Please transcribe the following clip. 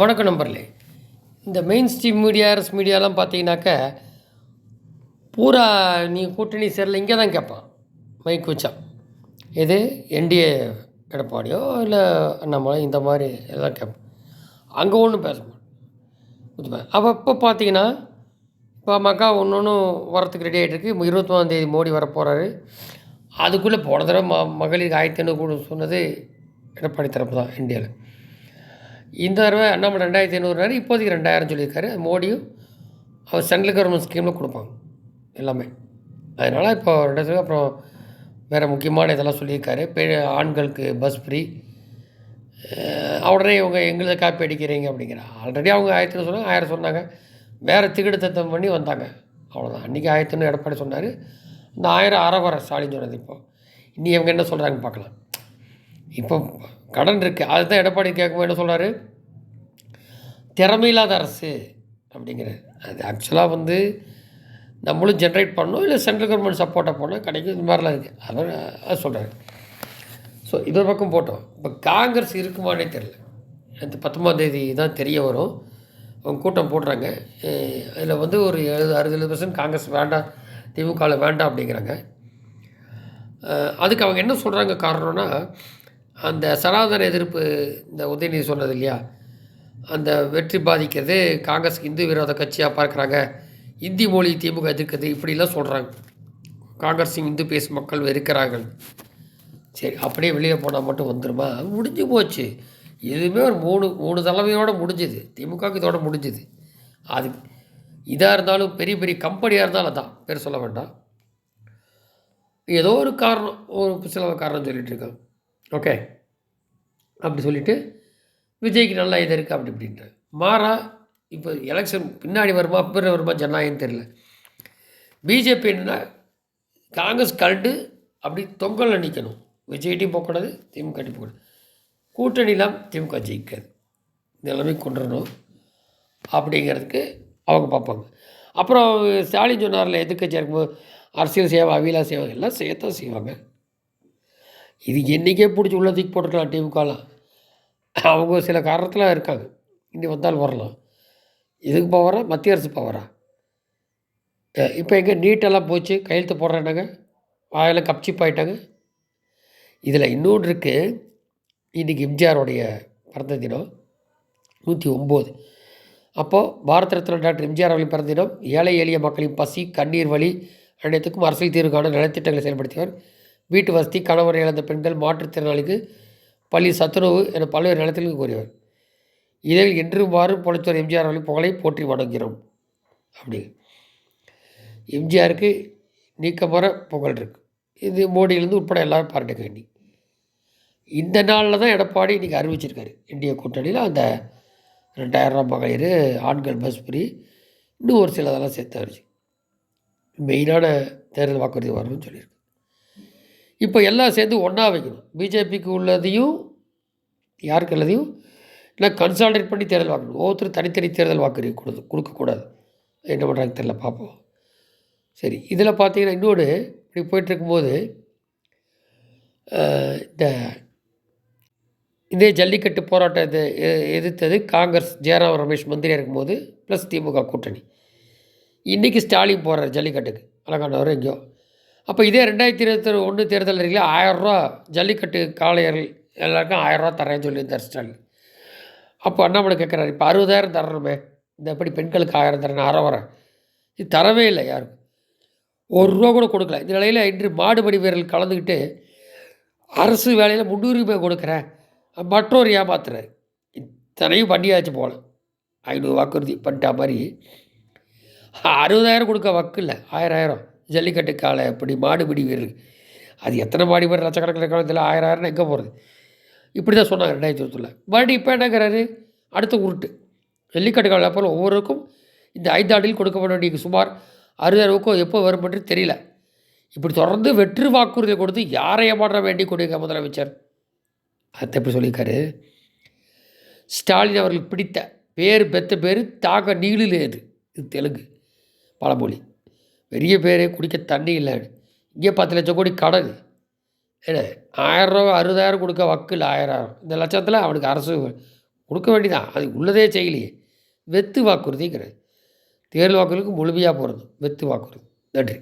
வணக்கம் நம்பர்லே இந்த main stream media அரசு மீடியாலாம் பார்த்தீங்கன்னாக்க பூரா நீ கூட்டணி சேரல இங்கே தான் கேட்பான் மைக் வச்சான். எது? என்டிஏ எடப்பாடியோ இல்லை நம்மளோ இந்த மாதிரி எல்லாம் கேட்பான் அங்கே ஒன்றும் பேச மாட்டேன். அப்போ இப்போ பார்த்தீங்கன்னா இப்போ மக்கா ஒன்று ஒன்றும் வரத்துக்கு ரெடி ஆகிட்டு இருக்குது இருபத்தொன்னாம் மோடி வர போகிறாரு அதுக்குள்ளே போன தடவை ம மகளிருக்கு ஆயிரத்தி ஐநூறு கூட சொன்னது எடப்பாடி தரப்பு தான் இந்தியாவில் இந்த தடவை அண்ணாமலை ரெண்டாயிரத்தி ஐநூறுனாரு இப்போதைக்கு ரெண்டாயிரம் சொல்லியிருக்காரு. மோடியும் அவர் சென்ட்ரல் கவர்மெண்ட் ஸ்கீமில் கொடுப்பாங்க. எல்லாமே. அதனால் இப்போ ரெண்டாயிரத்து அப்புறம் வேறு முக்கியமான இதெல்லாம் சொல்லியிருக்காரு. பெ ஆண்களுக்கு பஸ் ஃப்ரீ. உடனே இவங்க எங்களை காப்பி அடிக்கிறீங்க அப்படிங்கிற. ஆல்ரெடி அவங்க ஆயிரத்தி சொன்னாங்க ஆயிரம் சொன்னாங்க. வேறு திகிடு தத்தம் பண்ணி வந்தாங்க. அவ்வளோதான் அன்றைக்கி ஆயிரத்தின்னு எடப்பாடி சொன்னார். இந்த ஆயிரம் அறகுறை ஸ்டாலின் சொன்னது இப்போ. இனி இவங்க என்ன சொல்கிறாங்கன்னு பார்க்கலாம். இப்போ கடன் இருக்குது அதுதான் எடப்பாடி கேட்கும்போது என்ன சொல்கிறாரு திறமையில்லாத அரசு அப்படிங்கிறது அது ஆக்சுவலாக வந்து நம்மளும் ஜென்ரேட் பண்ணணும் இல்லை சென்ட்ரல் கவர்மெண்ட் சப்போர்ட்டாக போனால் கிடைக்கும் இந்த மாதிரிலாம் இருக்குது அதான் அது சொல்கிறாரு ஸோ இது ஒரு பக்கம் போட்டோம். இப்போ காங்கிரஸ் இருக்குமானே தெரில அந்த பத்தொம்பதாம் தேதி தான் தெரிய வரும். அவங்க கூட்டம் போடுறாங்க. அதில் வந்து ஒரு எழுபது அறுபது பர்சன்ட் காங்கிரஸ் வேண்டாம் திமுகவில் வேண்டாம் அப்படிங்கிறாங்க. அதுக்கு அவங்க என்ன சொல்கிறாங்க காரணம்னா அந்த சனாதன எதிர்ப்பு இந்த உதயநிதி சொன்னது இல்லையா? அந்த வெற்றி பாதிக்கிறது காங்கிரஸ் இந்து விரோத கட்சியாக பார்க்குறாங்க. இந்தி மொழி திமுக எதிர்க்கிறது இப்படிலாம் சொல்கிறாங்க காங்கிரஸ் இந்து பேசும் மக்கள் வெறுக்கிறார்கள் சரி அப்படியே வெளியே போனால் மட்டும் வந்துடுமா முடிஞ்சு போச்சு. எதுவுமே ஒரு மூணு மூணு தலைமையோடு முடிஞ்சுது. திமுகவுக்கு இதோட முடிஞ்சுது. அது இதாக இருந்தாலும் பெரிய பெரிய கம்பெனியாக இருந்தாலும் தான் பேர் சொல்ல வேண்டாம். ஏதோ ஒரு காரணம் ஒரு சில காரணம் சொல்லிகிட்டு இருக்காங்க. ஓகே. அப்படி சொல்லிட்டு விஜய்க்கு நல்லா இது இருக்குது அப்படி இப்படின்ட்டு மாறா இப்போ எலெக்ஷன் பின்னாடி வருமா அப்புறம் வருமா ஜனநாயகம் தெரியல. பிஜேபி என்னன்னா காங்கிரஸ் கரண்டு அப்படி தொங்கலில் நிற்கணும் விஜய்டியும் போகக்கூடாது திமுக போகக்கூடாது கூட்டணிலாம் திமுக ஜெயிக்காது. இந்த நிலைமை கொண்டு வரணும் அப்படிங்கிறதுக்கு அவங்க பார்ப்பாங்க. அப்புறம் ஸ்டாலின் சொன்னார்ல எதிர்கட்சியாக இருக்கும்போது அரசியல் சேவை அவியலா சேவை எல்லாம் செய்யத்தான் செய்வாங்க. இது என்றைக்கே பிடிச்சி உள்ள தூக்கி போட்டுருக்கலாம் டிமுகலாம் அவங்க சில காரணத்தில் இருக்காங்க. இனி வந்தால் வரலாம். இதுக்கு பவரா மத்திய அரசு பவரா இப்போ எங்கே நீட்டெல்லாம் போச்சு. கையெழுத்து போடுறாங்க வாயெல்லாம் கப்சிப் ஆகிட்டாங்க இதில் இன்னொன்று இருக்குது இன்றைக்கி எம்ஜிஆருடைய பிறந்த தினம். நூற்றி ஒம்பது அப்போது பாரத ரத்னா டாக்டர் எம்ஜிஆர் அவர்களின் பிறந்த தினம். ஏழை எளிய மக்களின் பசி கண்ணீர் வலி அனைத்துக்கும் அரசியல் தீர்வுக்கான நலத்திட்டங்களை செயல்படுத்தியவர் வீட்டு வசதி கணவர் இழந்த பெண்கள் மாற்றுத்திறனாளிக்கு பள்ளி சத்துணவு என பல்வேறு நிலத்திலும் கூறியவர். இதில் என்றும் வாரும் பொழைத்தவர் எம்ஜிஆர் அவர்களின் புகழை போற்றி வணங்குகிறோம். அப்படி. எம்ஜிஆருக்கு நீக்கமர புகழ் இருக்குது இது மோடியிலேருந்து உட்பட எல்லாரும் பாராட்டுக்க வேண்டி. இந்த நாளில் தான் எடப்பாடி இன்றைக்கி அறிவிச்சிருக்காரு. இந்திய கூட்டணியில் அந்த ரெண்டாயிரம் மகளிர் ஆண்கள் பஸ் ஃப்ரீ இன்னும் ஒரு சிலதெல்லாம் சேர்த்து வருச்சு மெயினான தேர்தல் வாக்குறுதி வரணும்னு சொல்லியிருக்கு. இப்போ எல்லாம் சேர்ந்து ஒன்றா வைக்கணும். பிஜேபிக்கு உள்ளதையும் யாருக்கு உள்ளதையும் இல்லை கன்சால்டேட் பண்ணி தேர்தல் வாக்கணும் ஒவ்வொருத்தரும் தனித்தனி தேர்தல் வாக்குறுதி கொடுத்து கொடுக்கக்கூடாது. என்ன பண்ணுறாங்க தெரியல பார்ப்போம். சரி இதில் பார்த்தீங்கன்னா இன்னொன்று இப்படி போயிட்டுருக்கும்போது இந்த இதே ஜல்லிக்கட்டு போராட்டத்தை எ- எதிர்த்தது காங்கிரஸ் ஜெயராம் ரமேஷ் மந்திரியாக இருக்கும்போது ப்ளஸ் திமுக கூட்டணி. இன்றைக்கி ஸ்டாலின் போகிறார் ஜல்லிக்கட்டுக்கு. அழகானவர் எங்கேயோ. அப்போ இதே ரெண்டாயிரத்தி இருபத்தி ஒன்று தேர்தல் அறிக்கையில் ஆயரூவா ஜல்லிக்கட்டு காளையர்கள் எல்லாருக்கும் ஆயரூவா தரேன்னு சொல்லியிருந்தார் ஸ்டாலின். அப்போ அண்ணாமலை கேட்குறாரு இப்போ அறுபதாயிரம் தரணுமே இந்த எப்படி பெண்களுக்கு ஆயிரம் தரேன் அரை வரேன் இது தரவே இல்லை யாருக்கும். ஒரு ரூபா கூட கொடுக்கல. இந்த நிலையில் இன்று மாடுபடி வீரர்கள் கலந்துக்கிட்டு அரசு வேலையில் முன்னுரிமை கொடுக்குறேன். மற்றொரு ஏமாத்துறாரு. இத்தனையும் பண்ணியாச்சு போல. ஐநூறு வாக்குறுதி பண்ணிட்டா மாதிரி. அறுபதாயிரம் கொடுக்க வக்கு இல்லை. ஆயிரம் ஆயிரம். ஜல்லிக்கட்டு காலை இப்படி மாடுபிடி வீரர் அது எத்தனை மாடி வீரர் லட்சக்கணக்கில் காலத்தில் ஆயிரம் ஆயிரம் எங்கே போகிறது? இப்படி தான் சொன்னாங்க ரெண்டாயிரத்தி இருபத்தில் மறுபடியும் இப்போ என்னங்கிறாரு அடுத்த உருட்டு. ஜல்லிக்கட்டு கால அப்புறம் ஒவ்வொருக்கும் இந்த ஐந்தாண்டில் கொடுக்கப்பட வேண்டிய சுமார் அறுபதாயிரவுக்கும் எப்போ வரும் என்று தெரியல. இப்படி தொடர்ந்து வெற்று வாக்குறுதியை கொடுத்து யாரை ஏமாற்ற வேண்டி கொண்டிருக்க முதலமைச்சர்? அதை எப்படி சொல்லியிருக்காரு? ஸ்டாலின் அவர்களுக்கு பிடித்த பேர் பெத்த பேர் தாக நீளிலேது இது தெலுங்கு பழமொழி. பெரிய பேர் குடிக்க தண்ணி இல்லை. இங்கே பத்து லட்சம் கோடி கடன். என்ன? ஆயிரம் ரூபா அறுபதாயிரம் கொடுக்க வக்கில் ஆயிரம். இந்த லட்சத்தில் அவனுக்கு அரசு கொடுக்க வேண்டியதான் அது உள்ளதே செய்யலையே. வெத்து வாக்குறுதிங்கிறது. தேர்தல் வாக்குறுதிக்கு முழுமையாக போகிறது வெத்து வாக்குறுதி. நன்றி.